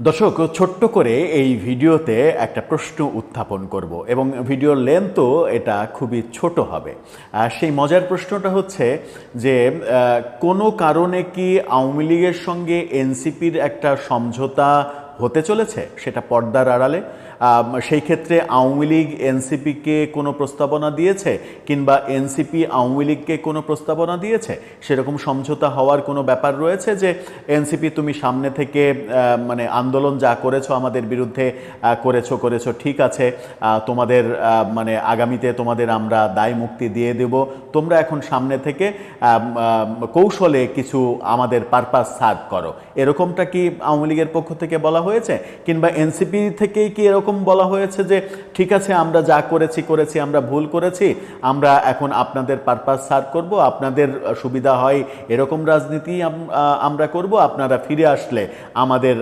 দর্শক, ছোট্ট করে এই ভিডিওতে একটা প্রশ্ন উত্থাপন করব এবং ভিডিওর লেন্থও এটা খুবই ছোট হবে। আর সেই মজার প্রশ্নটা হচ্ছে যে কোনো কারণে কি আওয়ামী লীগের সঙ্গে এনসিপির একটা সমঝোতা হতে চলেছে? সেটা পর্দার আড়ালে। সেই ক্ষেত্রে আওয়ামী লীগ এনসিপিকে কোনো প্রস্তাবনা দিয়েছে কিংবা এনসিপি আওয়ামী লীগকে কোনো প্রস্তাবনা দিয়েছে? সেরকম সমঝোতা হওয়ার কোনো ব্যাপার রয়েছে যে এনসিপি তুমি সামনে থেকে মানে আন্দোলন যা করেছ আমাদের বিরুদ্ধে করেছ করেছ, ঠিক আছে তোমাদের মানে আগামীতে তোমাদের আমরা দায় মুক্তি দিয়ে দেব। তোমরা এখন সামনে থেকে কৌশলে কিছু আমাদের পারপাস সার্ভ করো। এরকমটা কি আওয়ামী লীগের পক্ষ থেকে বলা হয়েছে? কিংবা এনসিপি থেকেই কি এরকম বলা হয়েছে যে, ঠিক আছে, আমরা যা করেছি করেছি, আমরা ভুল করেছি, আমরা এখন আপনাদের পারপাস সার্ভ করব, আপনাদের সুবিধা হয় এরকম রাজনীতি আমরা করব, আপনারা ফিরে আসলে আমাদের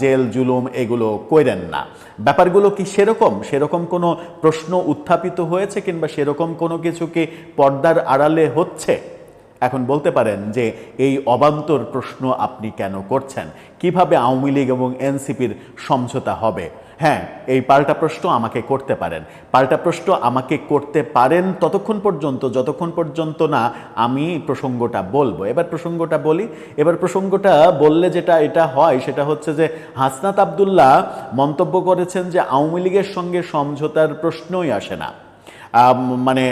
জেল, জুলুম এগুলো করেন না। ব্যাপারগুলো কি সেরকম? সেরকম কোনো প্রশ্ন উত্থাপিত হয়েছে কিংবা সেরকম কোনো কিছু কি পর্দার আড়ালে হচ্ছে? এখন বলতে পারেন যে এই অবান্তর প্রশ্ন আপনি কেন করছেন? কীভাবে আওয়ামী লীগ এবং এনসিপির সমঝোতা হবে? হ্যাঁ এই পাল্টা প্রশ্ন আমাকে করতে পারেন। পাল্টা প্রশ্ন আমাকে করতে পারেন ততক্ষণ পর্যন্ত, যতক্ষণ পর্যন্ত না আমি প্রসঙ্গটা বলব। এবার প্রসঙ্গটা বলি। এবার প্রসঙ্গটা বললে যেটা, এটা হয়, সেটা হচ্ছে যে হাসনাত আবদুল্লাহ মন্তব্য করেছেন যে আওয়ামী লীগের সঙ্গে সমঝোতার প্রশ্নই আসে না। মানে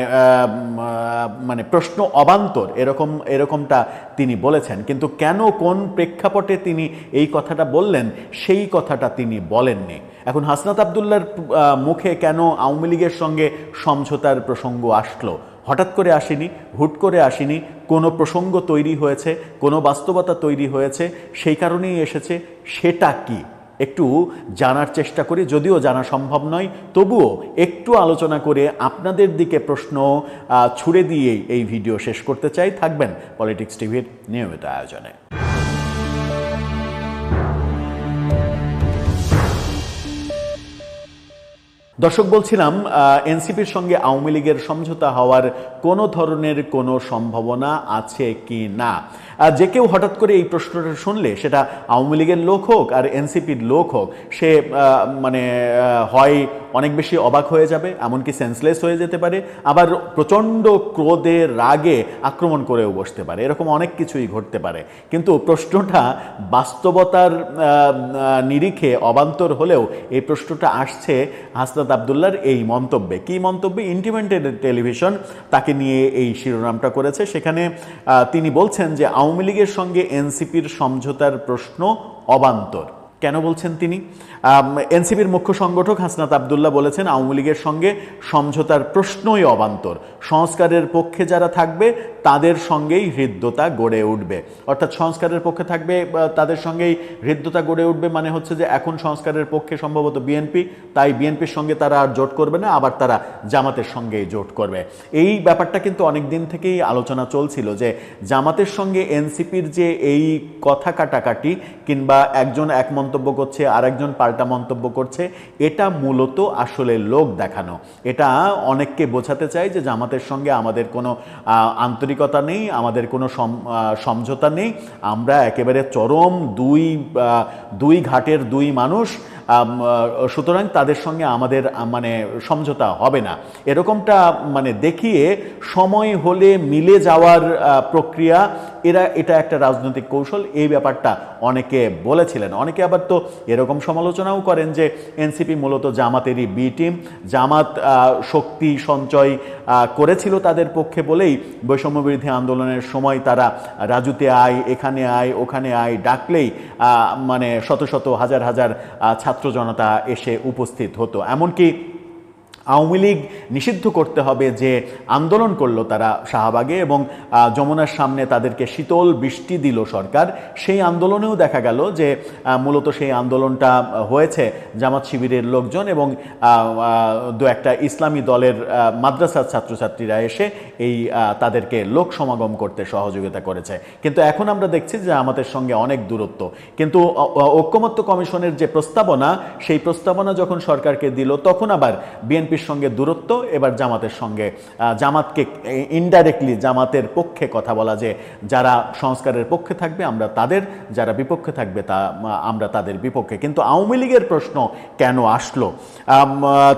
মানে প্রশ্ন অবান্তর এরকম, এরকমটা তিনি বলেছেন। কিন্তু কেন, কোন প্রেক্ষাপটে তিনি এই কথাটা বললেন, সেই কথাটা তিনি বলেননি। এখন হাসনাত আবদুল্লার মুখে কেন আওয়ামী লীগের সঙ্গে সমঝোতার প্রসঙ্গ আসলো? হঠাৎ করে আসেনি, হুট করে আসেনি, কোনো প্রসঙ্গ তৈরি হয়েছে, কোনো বাস্তবতা তৈরি হয়েছে, সেই কারণেই এসেছে, সেটা কি? একটু জানার চেষ্টা করি, যদিও জানা সম্ভব নয়, তবুও একটু আলোচনা করে আপনাদের দিকে প্রশ্ন ছুড়ে দিয়েই এই ভিডিও শেষ করতে চাই। থাকবেন পলিটিক্স টিভির নিয়মিত আয়োজনে। দর্শক, বলছিলাম এনসিপির সঙ্গে আওয়ামী লীগের সমঝোতা হওয়ার কোনো ধরনের কোনো সম্ভাবনা আছে কি না? যে কেউ হঠাৎ করে এই প্রশ্নটা শুনলে, সেটা আওয়ামী লীগের লোক হোক আর এনসিপির লোক হোক, সে মানে হয় অনেক বেশি অবাক হয়ে যাবে, এমনকি সেন্সলেস হয়ে যেতে পারে, আবার প্রচণ্ড ক্রোধে, রাগে আক্রমণ করেও বসতে পারে। এরকম অনেক কিছুই ঘটতে পারে। কিন্তু প্রশ্নটা বাস্তবতার নিরিখে অবান্তর হলেও এই প্রশ্নটা আসছে হাসনাত আবদুল্লার এই মন্তব্যে। কি মন্তব্যে? ইন্ডিপেন্ডেন্ট টেলিভিশন তাকে নিয়ে এই শিরোনামটা করেছে। সেখানে তিনি বলছেন যে আওয়ামী লীগের সঙ্গে এনসিপির সমঝোতার প্রশ্ন অবান্তর। কেন বলছেন তিনি? এনসিপির মুখ্য সংগঠক হাসনাত আবদুল্লাহ বলেছেন, আওয়ামী লীগের সঙ্গে সমঝোতার প্রশ্নই অবান্তর। সংস্কারের পক্ষে যারা থাকবে, তাদের সঙ্গেই হৃদ্যতা গড়ে উঠবে। অর্থাৎ সংস্কারের পক্ষে থাকবে তাদের সঙ্গেই হৃদ্যতা গড়ে উঠবে মানে হচ্ছে যে এখন সংস্কারের পক্ষে সম্ভবত বিএনপি, তাই বিএনপির সঙ্গে তারা আর জোট করবে না, আবার তারা জামাতের সঙ্গেই জোট করবে। এই ব্যাপারটা কিন্তু অনেক দিন থেকেই আলোচনা চলছিল যে জামাতের সঙ্গে এনসিপির যে এই কথা কাটাকাটি কিংবা একজন এক মন্তব্য করছে আর একজন পাল্টা মন্তব্য করছে। এটা মূলত আসলে লোক দেখানো। এটা অনেককে বোঝাতে চাই যে জামাতের সঙ্গে আমাদের কোনো আন্তরিকতা নেই, আমাদের কোনো সমঝোতা নেই। আমরা একেবারে চরম দুই দুই ঘাটের দুই মানুষ সুতরাং তাদের সঙ্গে আমাদের মানে সমঝোতা হবে না। এরকমটা মানে দেখিয়ে সময় হলে মিলে যাওয়ার প্রক্রিয়া এরা, এটা একটা রাজনৈতিক কৌশল। এই ব্যাপারটা অনেকে বলেছিলেন। অনেকে আবার তো এরকম সমালোচনাও করেন যে এনসিপি মূলত জামাতেরই বি টিম। জামাত শক্তি সঞ্চয় করেছিল তাদের পক্ষে বলেই বৈষম্যবিরোধী আন্দোলনের সময় তারা রাজুতে আয়, এখানে আয়, ওখানে আয় ডাকলেই মানে শত শত হাজার হাজার ছাত্র জনতা এসে উপস্থিত হতো। এমনকি আওয়ামী লীগ নিষিদ্ধ করতে হবে যে আন্দোলন করল তারা শাহবাগে এবং যমুনার সামনে তাদেরকে শীতল বৃষ্টি দিল সরকার। সেই আন্দোলনেও দেখা গেল যে মূলত সেই আন্দোলনটা হয়েছে জামাত শিবিরের লোকজন এবং দু একটা ইসলামী দলের মাদ্রাসার ছাত্রছাত্রীরা এসে এই তাদেরকে লোক সমাগম করতে সহযোগিতা করেছে। কিন্তু এখন আমরা দেখছি যে আমাদের সঙ্গে অনেক দূরত্ব। কিন্তু ঐক্যমত্য কমিশনের যে প্রস্তাবনা, সেই প্রস্তাবনা যখন সরকারকে দিল, তখন আবার বিএনপি বিএনপির সঙ্গে দূরত্ব, এবার জামাতের সঙ্গে। জামাতকে ইনডাইরেক্টলি জামাতের পক্ষে কথা বলা যে, যারা সংস্কারের পক্ষে থাকবে, আমরা তাদের, যারা বিপক্ষে থাকবে, তা, আমরা তাদের বিপক্ষে। কিন্তু আওয়ামী লীগের প্রশ্ন কেন আসলো?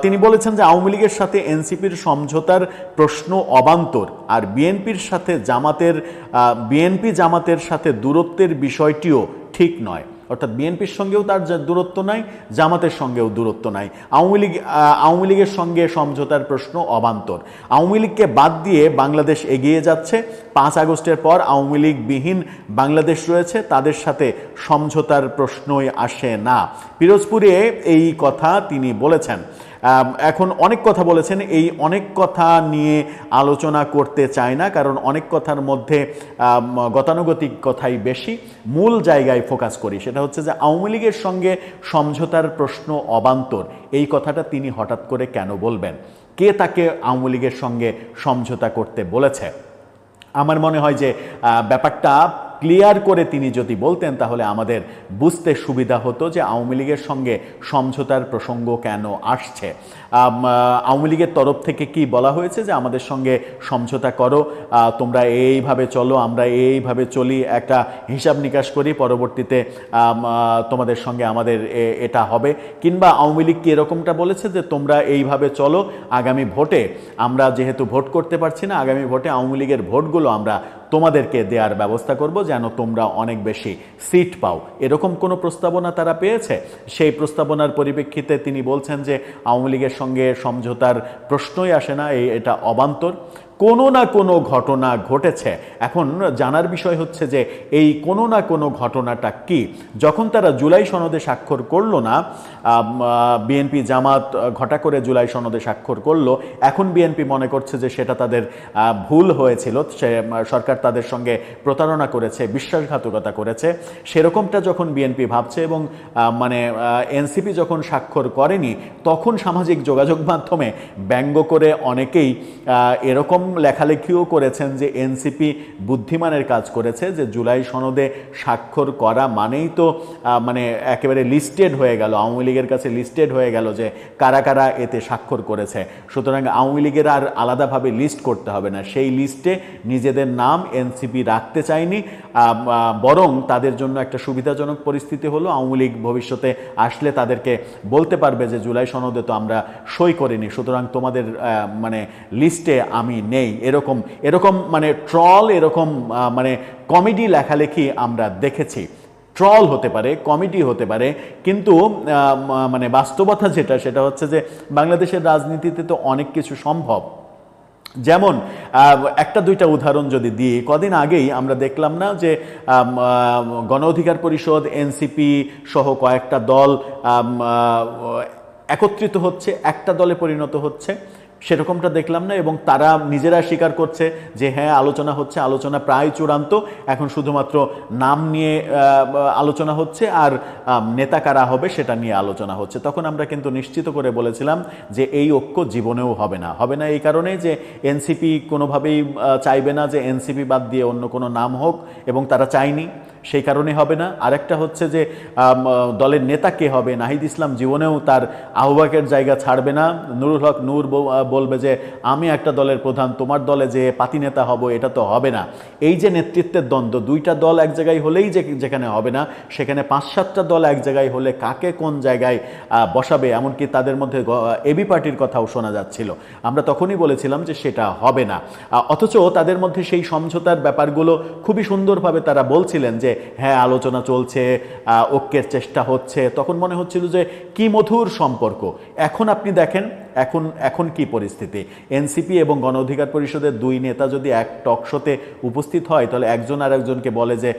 তিনি বলেছেন যে, আওয়ামী লীগের সাথে এনসিপির সমঝোতার প্রশ্ন অবান্তর। আর বিএনপির সাথে জামাতের বিএনপি জামাতের সাথে দূরত্বের বিষয়টিও ঠিক নয়। অর্থাৎ বিএনপির সঙ্গেও তার দূরত্ব নাই, জামাতের সঙ্গেও দূরত্ব নাই। আওয়ামী লীগ আওয়ামী লীগের সঙ্গে সমঝোতার প্রশ্ন অবান্তর। আওয়ামী লীগকে বাদ দিয়ে বাংলাদেশ এগিয়ে যাচ্ছে। পাঁচ আগস্টের পর আওয়ামী লীগবিহীন বাংলাদেশ রয়েছে, তাদের সাথে সমঝোতার প্রশ্নই আসে না। পিরোজপুরে এই কথা তিনি বলেছেন। এখন অনেক কথা বলেছেন, এই অনেক কথা নিয়ে আলোচনা করতে চায় না, কারণ অনেক কথার মধ্যে গতানুগতিক কথাই বেশি। মূল জায়গায় ফোকাস করি, সেটা হচ্ছে যে আওয়ামী লীগের সঙ্গে সমঝোতার প্রশ্ন অবান্তর। এই কথাটা তিনি হঠাৎ করে কেন বলবেন? কে তাকে আওয়ামী লীগের সঙ্গে সমঝোতা করতে বলেছে? আমার মনে হয় যে ব্যাপারটা ক্লিয়ার করে তিনি যদি বলতেন, তাহলে আমাদের বুঝতে সুবিধা হতো যে আওয়ামী লীগের সঙ্গে সমঝোতার প্রসঙ্গ কেন আসছে। আওয়ামী লীগের তরফ থেকে কি বলা হয়েছে যে আমাদের সঙ্গে সমঝোতা করো তোমরা এইভাবে চলো, আমরা এইভাবে চলি, একটা হিসাব নিকাশ করি, পরবর্তীতে তোমাদের সঙ্গে আমাদের এটা হবে। কিংবা আওয়ামী লীগ কি এরকমটা বলেছে যে তোমরা এইভাবে চলো, আগামী ভোটে আমরা যেহেতু ভোট করতে পারছি না, আগামী ভোটে আওয়ামী লীগের ভোটগুলো আমরা তোমাদেরকে দেওয়ার ব্যবস্থা করব যেন তোমরা অনেক বেশি সিট পাও। এরকম কোনো প্রস্তাবনা তারা পেয়েছে? সেই প্রস্তাবনার পরিপ্রেক্ষিতে তিনি বলছেন যে, আওয়ামী লীগের সঙ্গে সমঝোতার প্রশ্নই আসে না, এই এটা অবান্তর। কোনো না কোনো ঘটনা ঘটেছে। এখন জানার বিষয় হচ্ছে যে, এই কোনো না কোনো ঘটনাটা কি? যখন তারা জুলাই সনদে স্বাক্ষর করল না বিএনপি জামাত ঘটা করে জুলাই সনদে স্বাক্ষর করল, এখন বিএনপি মনে করছে যে সেটা তাদের ভুল হয়েছিল। সে সরকার তাদের সঙ্গে প্রতারণা করেছে, বিশ্বাসঘাতকতা করেছে। সেরকমটা যখন বিএনপি ভাবছে এবং মানে এনসিপি যখন স্বাক্ষর করেনি, তখন সামাজিক যোগাযোগ মাধ্যমে ব্যঙ্গ করে অনেকেই এরকম লেখালেখিও করেছেন যে এনসিপি বুদ্ধিমানের কাজ করেছে, যে জুলাই সনদে স্বাক্ষর করা মানেই তো মানে একেবারে লিস্টেড হয়ে গেল, আওয়ামী লীগের কাছে লিস্টেড হয়ে গেল যে কারা কারা এতে স্বাক্ষর করেছে। সুতরাং আওয়ামী লীগের আর আলাদাভাবে লিস্ট করতে হবে না। সেই লিস্টে নিজেদের নাম এনসিপি রাখতে চায়নি বরং তাদের জন্য একটা সুবিধাজনক পরিস্থিতি হলো, আওয়ামী লীগ ভবিষ্যতে আসলে তাদেরকে বলতে পারবে যে জুলাই সনদে তো আমরা সই করিনি, সুতরাং তোমাদের মানে লিস্টে আমি নেই। এরকম এরকম মানে ট্রল, এরকম মানে কমেডি লেখালেখি আমরা দেখেছি। ট্রল হতে পারে, কমেডি হতে পারে, কিন্তু মানে বাস্তবতা যেটা, সেটা হচ্ছে যে বাংলাদেশের রাজনীতিতে তো অনেক কিছু সম্ভব। যেমন একটা দুইটা উদাহরণ যদি দিই, কদিন আগেই আমরা দেখলাম না যে গণ অধিকার পরিষদ, এনসিপি সহ কয়েকটা দল একত্রিত হচ্ছে, একটা দলে পরিণত হচ্ছে। সেরকমটা দেখলাম না এবং তারা নিজেরা স্বীকার করছে যে হ্যাঁ আলোচনা হচ্ছে, আলোচনা প্রায় চূড়ান্ত। এখন শুধুমাত্র নাম নিয়ে আলোচনা হচ্ছে আর নেতা কারা হবে সেটা নিয়ে আলোচনা হচ্ছে। তখন আমরা কিন্তু নিশ্চিত করে বলেছিলাম যে এই ঐক্য জীবনেও হবে না। হবে না এই কারণে যে এনসিপি কোনোভাবেই চাইবে না যে এনসিপি বাদ দিয়ে অন্য কোনো নাম হোক এবং তারা চায়নি। সেই কারণে হবে না। আরেকটা হচ্ছে যে দলের নেতা কে হবে? নাহিদ ইসলাম জীবনেও তার আহ্বায়কের জায়গা ছাড়বে না। নুরুল হক নূর বলবে যে, আমি একটা দলের প্রধান, তোমার দলে যে পাতি নেতা হব, এটা তো হবে না। এই যে নেতৃত্বের দ্বন্দ্ব, দুইটা দল এক জায়গায় হলেই যে, যেখানে হবে না, সেখানে পাঁচ সাতটা দল এক জায়গায় হলে কাকে কোন জায়গায় বসাবে? এমনকি তাদের মধ্যে এবি পার্টির কথাও শোনা যাচ্ছিল। আমরা তখনই বলেছিলাম যে, সেটা হবে না। অথচ তাদের মধ্যে সেই সমঝোতার ব্যাপারগুলো খুবই সুন্দরভাবে তারা বলছিলেন যে হ্যাঁ আলোচনা চলছে ঐক্যের চেষ্টা হচ্ছে। তখন মনে হচ্ছিল যে কি মধুর সম্পর্ক। এখন আপনি দেখেন এখন এখন কি পরিস্থিতি? এনসিপি এবং গণ অধিকার পরিষদের দুই নেতা যদি এক টক শোতে উপস্থিত হয়, তাহলে একজন আর একজনকে বলে যে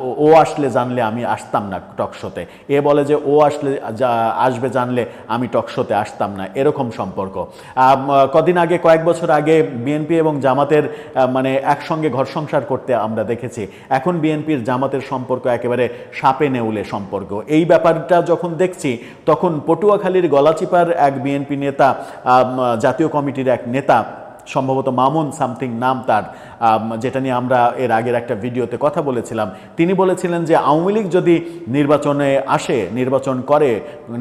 ও- আসলে জানলে আমি আসতাম না টক শোতে। এ বলে যে, ও আসলে আসবে জানলে আমি টক শোতে আসতাম না। এরকম সম্পর্ক। কদিন আগে, কয়েক বছর আগে বিএনপি এবং জামাতের মানে একসঙ্গে ঘর সংসার করতে আমরা দেখেছি। এখন বিএনপির জামাতের সম্পর্ক একেবারে সাপে নেউলে সম্পর্ক। এই ব্যাপারটা যখন দেখছি, তখন পটুয়াখালীর গলাচিপার এক বিএনপি নেতা জাতীয় কমিটির এক নেতা, সম্ভবত মামুন সামথিং নাম তার যেটা নিয়ে আমরা এর আগের একটা ভিডিওতে কথা বলেছিলাম, তিনি বলেছিলেন যে আওয়ামী লীগ যদি নির্বাচনে আসে, নির্বাচন করে,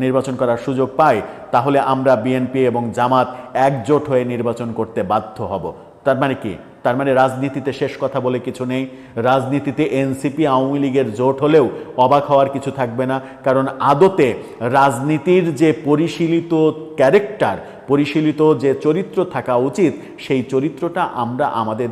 নির্বাচন করার সুযোগ পায়, তাহলে আমরা বিএনপি এবং জামাত একজোট হয়ে নির্বাচন করতে বাধ্য হব। তার মানে কি? তার মানে রাজনীতিতে শেষ কথা বলে কিছু নেই। রাজনীতিতে এনসিপি আওয়ামী লীগের জোট হলেও অবাক হওয়ার কিছু থাকবে না। কারণ আদতে রাজনীতির যে পরিশীলিত ক্যারেক্টার পরিশীলিত যে চরিত্র থাকা উচিত, সেই চরিত্রটা আমরা আমাদের